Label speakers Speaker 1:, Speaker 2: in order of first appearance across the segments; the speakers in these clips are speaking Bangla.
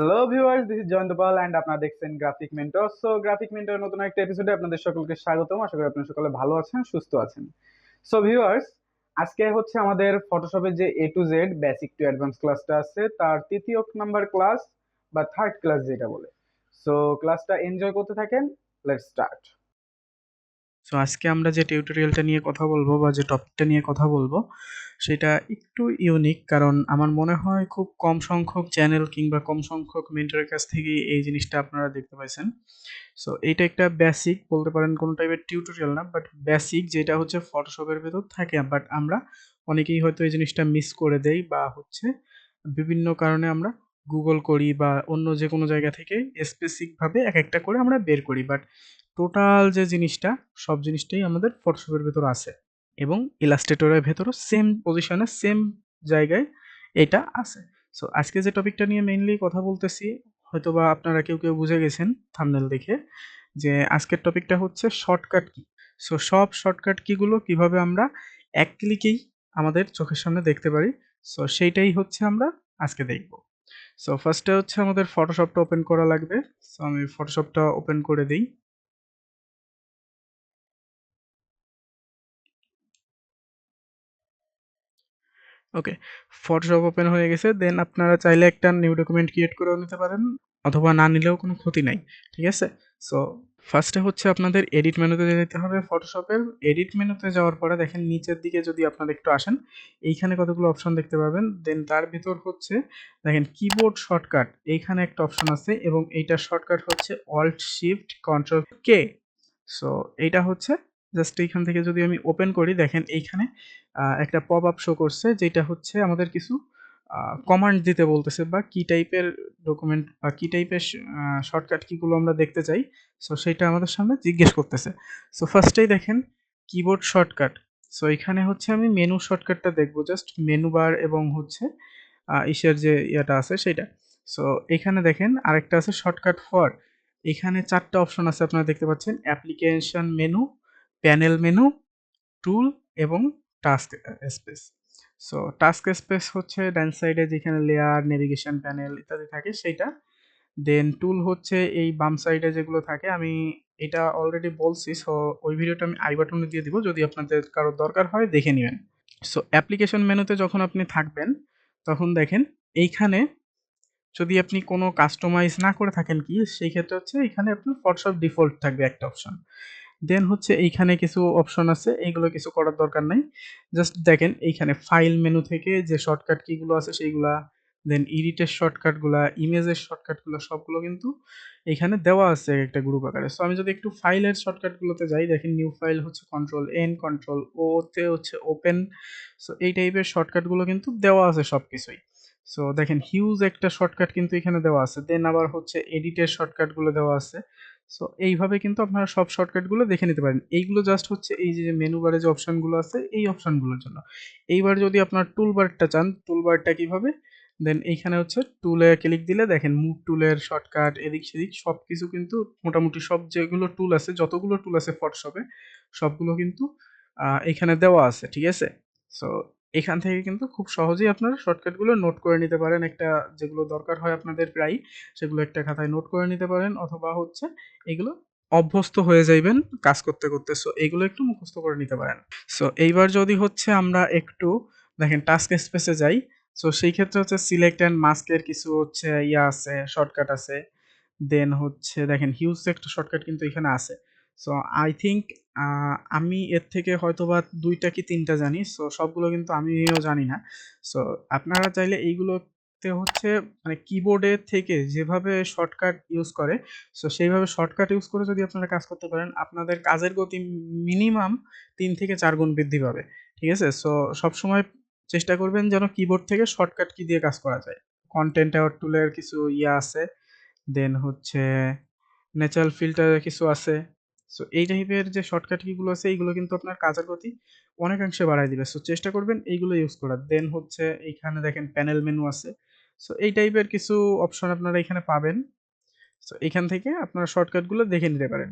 Speaker 1: Hello viewers this is Jayanta Pal and আপনারা দেখছেন graphic mentor so graphic mentor নতুন একটা এপিসোডে আপনাদের সকলকে স্বাগতম। আশা করি আপনারা সকলে ভালো আছেন, সুস্থ আছেন। সো ভিউয়ার্স আজকে হচ্ছে আমাদের ফটোশপের যে A to Z basic to advance ক্লাসটা আছে, তার তৃতীয় নাম্বার ক্লাস বা থার্ড ক্লাস যেটা বলে। সো ক্লাসটা এনজয় করতে থাকেন লেটস স্টার্ট
Speaker 2: সো আজকে আমরা যে টিউটোরিয়ালটা নিয়ে কথা বলব বা যে টপিকটা নিয়ে কথা বলব, সেটা একটু ইউনিক কারণ আমার মনে হয় খুব কম সংখ্যক চ্যানেল কিংবা কম সংখ্যক মেন্টরের কাছ থেকে এই জিনিসটা আপনারা দেখতে পাইছেন। সো এইটা একটা বেসিক বলতে পারেন কোনো টাইপের টিউটোরিয়াল না বাট বেসিক যেটা হচ্ছে ফটোশপের ভেতর থাকে বাট আমরা অনেকেই হয়তো এই জিনিসটা মিস করে দেই বা হচ্ছে বিভিন্ন কারণে আমরা গুগল করি বা অন্য যে কোনো জায়গা থেকে স্পেসিফিকভাবে এক একটা করে আমরা বের করি বাট টোটাল যে জিনিসটা, সব জিনিসটাই আমাদের ফটোশপের ভেতর আছে এবং ইলাস্ট্রেটরের ভেতরও সেম পজিশনে সেম জায়গায় এটা আছে। সো আজকে যে টপিকটা নিয়ে মেইনলি কথা বলতেছি, হয়তোবা আপনারা কেউ কেউ বুঝে গেছেন থামনেল দেখে, যে আজকের টপিকটা হচ্ছে শর্টকাট কি। সো সব শর্টকাট কিগুলো কীভাবে আমরা এক ক্লিকেই আমাদের চোখের সামনে দেখতে পারি। সো সেইটাই হচ্ছে আমরা আজকে দেখব। সো ফার্স্টে হচ্ছে আমাদের ফটোশপটা ওপেন করা লাগবে। সো আমি ফটোশপটা ওপেন করে দিই। ওকে ফটোশপ ওপেন হয়ে গেছে দেন আপনারা চাইলে একটা নিউ ডকুমেন্ট ক্রিয়েট করেও নিতে পারেন, অথবা না নিলেও কোনো ক্ষতি নাই, ঠিক আছে? সো ফার্স্টে হচ্ছে আপনাদের এডিট মেনুতে যেতে হবে ফটোশপের এডিট মেনুতে যাওয়ার পরে দেখেন নিচের দিকে যদি আপনারা একটু আসেন, এইখানে কতগুলো অপশন দেখতে পাবেন। দেন তার ভিতর হচ্ছে, দেখেন কিবোর্ড শর্টকাট এইখানে একটা অপশন আছে এবং এইটার শর্টকাট হচ্ছে alt shift control K so এইটা হচ্ছে জাস্ট এইখান থেকে যদি আমি ওপেন করি, দেখেন এইখানে একটা পপ আপ শো করছে, যেটা হচ্ছে আমাদের কিছু কমান্ড দিতে বলতেছে বা কি টাইপের ডকুমেন্ট বা কি টাইপের শর্টকাট কিগুলো আমরা দেখতে চাই সো সেটা আমাদের সামনে জিজ্ঞেস করতেছে। সো ফার্স্টেই দেখেন কিবোর্ড শর্টকাট সো এখানে হচ্ছে আমি মেনু শর্টকাটটা দেখব, জাস্ট মেনু বার এবং হচ্ছে ইসের যে ইয়েটা আছে সেটা। সো এখানে দেখেন, আরেকটা আছে শর্টকাট ফর এখানে চারটা অপশন আছে, আপনারা দেখতে পাচ্ছেন application menu panel menu tool এবং task space so task space হচ্ছে ডান সাইডে যেখানে লেয়ার নেভিগেশন প্যানেল ইত্যাদি থাকে সেইটা। দেন টুল হচ্ছে এই বাম সাইডে যেগুলো থাকে। আমি এটা অলরেডি বলছি সো ওই ভিডিওটা আমি আই বাটনে দিয়ে দিব। যদি আপনাদের কারও দরকার হয়, দেখে নেবেন। সো অ্যাপ্লিকেশন মেনুতে যখন আপনি থাকবেন, তখন দেখেন এইখানে যদি আপনি কোনো কাস্টমাইজ না করে থাকেন কি, সেই ক্ষেত্রে হচ্ছে এখানে আপনার ফটোশপ ডিফল্ট থাকবে একটা অপশন দেন হচ্ছে এইখানে কিছু অপশন আছে এইগুলো কিছু করার দরকার নাই। জাস্ট দেখেন এইখানে ফাইল মেনু থেকে যে শর্টকাট কিগুলো আছে সেইগুলা দেন এডিটের শর্টকাটগুলা ইমেজের শর্টকাটগুলো সবগুলো কিন্তু এখানে দেওয়া আছে একটা গ্রুপ আকারে। সো আমি যদি একটু ফাইলের শর্টকাটগুলোতে যাই, দেখেন নিউ ফাইল হচ্ছে কন্ট্রোল এন কন্ট্রোল ওতে হচ্ছে ওপেন সো এই টাইপের শর্টকাটগুলো কিন্তু দেওয়া আছে সব কিছুই সো দেখেন হিউজ একটা শর্টকাট কিন্তু এখানে দেওয়া আছে। দেন আবার হচ্ছে এডিটের শর্টকাটগুলো দেওয়া আছে। সো এইভাবে কিন্তু আপনারা সব শর্টকাটগুলো দেখে নিতে পারেন। এইগুলো জাস্ট হচ্ছে এই যে মেনু বারে যে অপশনগুলো আছে, এই অপশনগুলোর জন্য। এইবার যদি আপনার টুল বারটা চান টুল বারটা কীভাবে? দেন এইখানে হচ্ছে টুলে ক্লিক দিলে দেখেন মুভ টুলের শর্টকাট এদিক সেদিক সব কিছু কিন্তু মোটামুটি সব যেগুলো টুল আছে, যতগুলো টুল আছে ফটোশপে সবগুলো কিন্তু এখানে দেওয়া আছে, ঠিক আছে? সো এখান থেকে কিন্তু খুব সহজেই আপনারা শর্টকাটগুলো নোট করে নিতে পারেন। একটা যেগুলো দরকার হয় আপনাদের প্রায় সেগুলো একটা খাতায় নোট করে নিতে পারেন অথবা হচ্ছে এগুলো অভ্যস্ত হয়ে যাইবেন কাজ করতে করতে। সো এগুলো একটু মুখস্থ করে নিতে পারেন। সো এইবার যদি হচ্ছে আমরা একটু দেখেন টাস্ক স্পেসে যাই। সো সেই ক্ষেত্রে হচ্ছে সিলেক্ট অ্যান্ড মাস্কের কিছু হচ্ছে ইয়া আছে শর্টকাট আছে। দেন হচ্ছে দেখেন হিউজ একটা শর্টকাট কিন্তু এখানে আছে। সো আই থিঙ্ক আমি এর থেকে হয়তো বা দুইটা কি তিনটা জানি। সো সবগুলো কিন্তু আমিও জানি না। সো আপনারা চাইলে এইগুলোতে হচ্ছে মানে কিবোর্ডে থেকে যেভাবে শর্টকাট ইউজ করে সো সেইভাবে শর্টকাট ইউজ করে যদি আপনারা কাজ করতে পারেন, আপনাদের কাজের গতি মিনিমাম তিন থেকে চার গুণ বৃদ্ধি পাবে। ঠিক আছে? সো সবসময় চেষ্টা করবেন যেন কিবোর্ড থেকে শর্টকাট কি দিয়ে কাজ করা যায়। কন্টেন্ট অ্যাওয়ার টুলের কিছু ইয়ে আছে দেন হচ্ছে ন্যাচারাল ফিল্টারের কিছু আছে। সো এই টাইপের যে শর্টকাট কিগুলো আছে, এইগুলো কিন্তু আপনার কাজের গতি অনেকাংশে বাড়ায় দিবে। সো চেষ্টা করবেন এইগুলো ইউজ করার। দেন হচ্ছে এইখানে দেখেন প্যানেল মেনু আছে। সো এই টাইপের কিছু অপশন আপনারা এখানে পাবেন। সো এখান থেকে আপনারা শর্টকাটগুলো দেখে নিতে পারেন।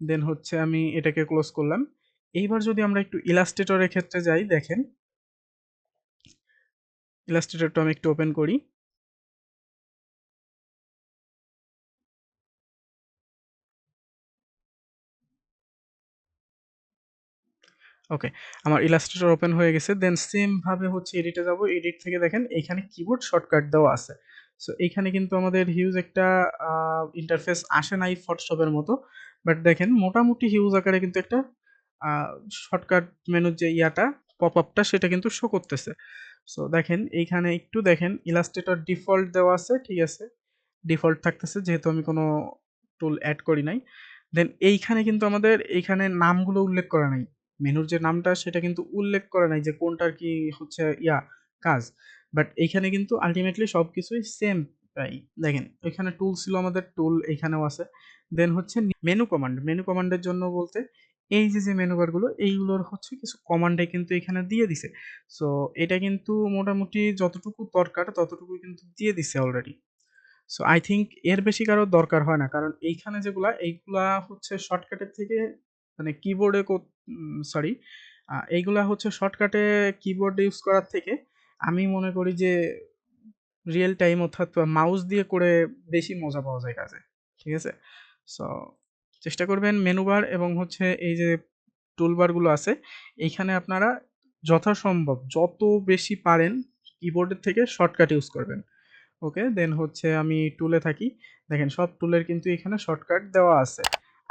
Speaker 2: দেন হচ্ছে আমি এটাকে ক্লোজ করলাম। এইবার যদি আমরা একটু ইলাস্ট্রেটরের ক্ষেত্রে যাই, দেখেন। ইলাস্ট্রেটরটা আমি একটু ওপেন করি। ওকে আমার ইলাস্ট্রেটর ওপেন হয়ে গেছে দেন সেমভাবে হচ্ছে এডিটে যাব। এডিট থেকে দেখেন এইখানে কিবোর্ড শর্টকাট দেওয়া আছে। সো এইখানে কিন্তু আমাদের হিউজ একটা ইন্টারফেস আসে নাই ফটোশপের মতো। বাট দেখেন মোটামুটি হিউজ আকারে কিন্তু একটা শর্টকাট মেনুর যে ইয়াটা পপ আপটা সেটা কিন্তু শো করতেছে। সো দেখেন এইখানে একটু দেখেন ইলাস্ট্রেটর ডিফল্ট দেওয়া আছে, ঠিক আছে? ডিফল্ট থাকতেছে, যেহেতু আমি কোনো টুল অ্যাড করি নাই। দেন এইখানে কিন্তু আমাদের, এইখানে নামগুলো উল্লেখ করা নাই। মেনুর যে নামটা সেটা কিন্তু উল্লেখ করে নাই যে কোনটার কি হচ্ছে ইয়া কাজ। বাট এইখানে কিন্তু আলটিমেটলি সব কিছুই সেম প্রায়। দেখেন, এখানে টুল ছিল আমাদের টুল এইখানেও আছে। দেন হচ্ছে মেনু কমান্ড মেনু কমান্ডের জন্য বলতে এই যে যে মেনু বারগুলো এইগুলোর হচ্ছে কিছু কমান্ডে কিন্তু এখানে দিয়ে দিছে। সো এটা কিন্তু মোটামুটি যতটুকু দরকার ততটুকু কিন্তু দিয়ে দিছে অলরেডি সো আই থিঙ্ক এর বেশি কারও দরকার হয় না। কারণ এইখানে যেগুলা, এইগুলা হচ্ছে শর্টকাটের থেকে মানে কিবোর্ডে সরি এইগুলা হচ্ছে শর্টকাটে কিবোর্ড ইউজ করার থেকে আমি মনে করি যে রিয়েল টাইম অর্থাৎ মাউস দিয়ে করে বেশি মজা পাওয়া যায় কাজে, ঠিক আছে? সো চেষ্টা করবেন মেনুবার এবং হচ্ছে এই যে টুলবারগুলো আছে, এইখানে আপনারা যথাসম্ভব যত বেশি পারেন কিবোর্ডের থেকে শর্টকাট ইউজ করবেন। ওকে দেন হচ্ছে আমি টুলে থাকি। দেখেন সব টুলের কিন্তু এখানে শর্টকাট দেওয়া আছে।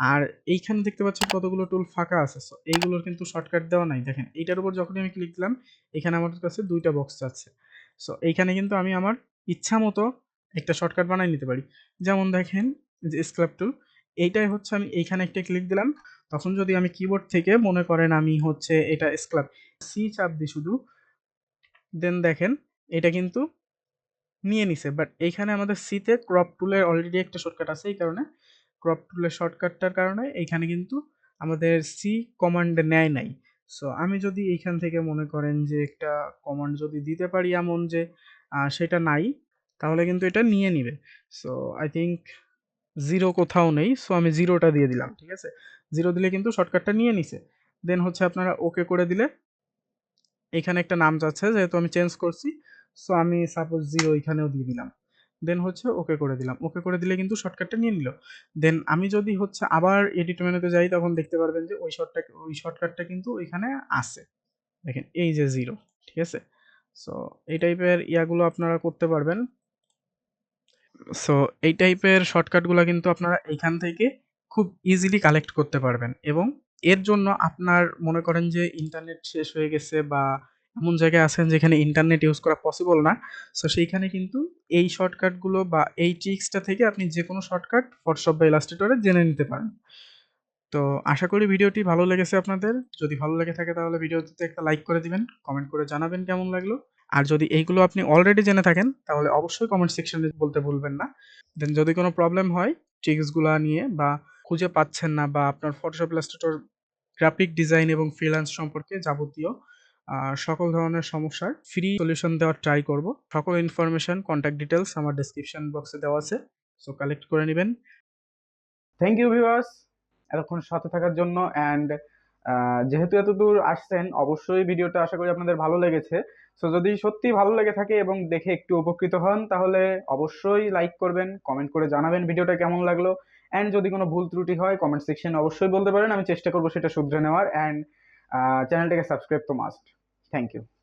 Speaker 2: আর এইখানে দেখতে পাচ্ছেন কতগুলো টুল ফাঁকা আছে। সো এইগুলোর কিন্তু শর্টকাট দেওয়া নাই। দেখেন, এইটার উপর যখনই আমি ক্লিক দিলাম, এখানে আমার কাছে দুইটা বক্স আছে সো এইখানে কিন্তু আমি আমার ইচ্ছা মতো একটা শর্টকাট বানাই নিতে পারি। যেমন দেখেন, যে স্ক্রাপ টুল এইটাই হচ্ছে আমি এইখানে একটা ক্লিক দিলাম। তখন যদি আমি কিবোর্ড থেকে মনে করেন আমি হচ্ছে এটা স্ক্রাপ সি চাপ দিই শুধু দেন দেখেন, এটা কিন্তু নিয়ে নিছে। বাট এইখানে আমাদের সিতে ক্রপ টুলের অলরেডি একটা শর্টকাট আছে, এই কারণে ক্রপ টুলের শর্টকাটটার কারণে এইখানে কিন্তু আমাদের সি কমান্ড নেয় নাই। সো আমি যদি এইখান থেকে মনে করেন যে একটা কমান্ড যদি দিতে পারি এমন যে সেটা নাই, তাহলে কিন্তু এটা নিয়ে নিবে। সো আই থিঙ্ক জিরো কোথাও নেই সো আমি জিরোটা দিয়ে দিলাম, ঠিক আছে? জিরো দিলে কিন্তু শর্টকাটটা নিয়ে নিছে। দেন হচ্ছে আপনারা ওকে করে দিলে, এখানে একটা নাম যাচ্ছে, যেহেতু আমি চেঞ্জ করছি সো আমি সাপোজ জিরো এখানেও দিয়ে দিলাম। দেন হচ্ছে ওকে করে দিলাম। ওকে করে দিলে কিন্তু শর্টকাটটা নিয়ে নিল। দেন আমি যদি হচ্ছে আবার এডিট মেনুতে যাই, তখন দেখতে পারবেন যে ওই শর্টটা ওই শর্টকাটটা কিন্তু ওইখানে আছে। দেখেন, এই যে জিরো ঠিক আছে? সো এই টাইপের ইয়াগুলো আপনারা করতে পারবেন। সো এই টাইপের শর্টকাটগুলো কিন্তু আপনারা এইখান থেকে খুব ইজিলি কালেক্ট করতে পারবেন। এবং এর জন্য আপনার মনে করেন যে ইন্টারনেট শেষ হয়ে গেছে বা এমন জায়গায় আছেন যেখানে ইন্টারনেট ইউজ করা পসিবল না। সো সেইখানে কিন্তু এই শর্টকাটগুলো বা এই ট্রিক্সটা থেকে আপনি যে কোনো শর্টকাট ফটোশপ বা ইলাস্ট্রেটরে জেনে নিতে পারেন। তো, আশা করি ভিডিওটি ভালো লেগেছে আপনাদের। যদি ভালো লেগে থাকে তাহলে ভিডিওটিতে একটা লাইক করে দিবেন কমেন্ট করে জানাবেন কেমন লাগল। আর যদি এইগুলো আপনি অলরেডি জেনে থাকেন, তাহলে অবশ্যই কমেন্ট সেকশনে বলতে ভুলবেন না। দেন যদি কোনো প্রবলেম হয় ট্রিক্সগুলো নিয়ে বা খুঁজে পাচ্ছেন না বা আপনার ফটোশপ ইলাস্ট্রেটর গ্রাফিক ডিজাইন এবং ফ্রিল্যান্স সম্পর্কে যাবতীয় সকল ধরনের সমস্যার ফ্রি সলিউশন দেওয়ার ট্রাই করব। সকল ইনফরমেশন কন্ট্যাক্ট ডিটেলস আমার ডেসক্রিপশন বক্সে দেওয়া আছে। সো কালেক্ট করে নেবেন।
Speaker 1: থ্যাংক ইউ ভিউয়ার্স এতক্ষণ সাথে থাকার জন্য অ্যান্ড যেহেতু এত দূর আসছেন, অবশ্যই ভিডিওটা আশা করি আপনাদের ভালো লেগেছে। সো যদি সত্যি ভালো লেগে থাকে এবং দেখে একটু উপকৃত হন, তাহলে অবশ্যই লাইক করবেন কমেন্ট করে জানাবেন ভিডিওটা কেমন লাগল। অ্যান্ড যদি কোনো ভুল ত্রুটি হয় কমেন্ট সেকশন অবশ্যই বলতে পারেন, আমি চেষ্টা করব সেটা শুধরে নেওয়ার। অ্যান্ড চ্যানেলটাকে সাবস্ক্রাইব তো মাস্ট থ্যাংক ইউ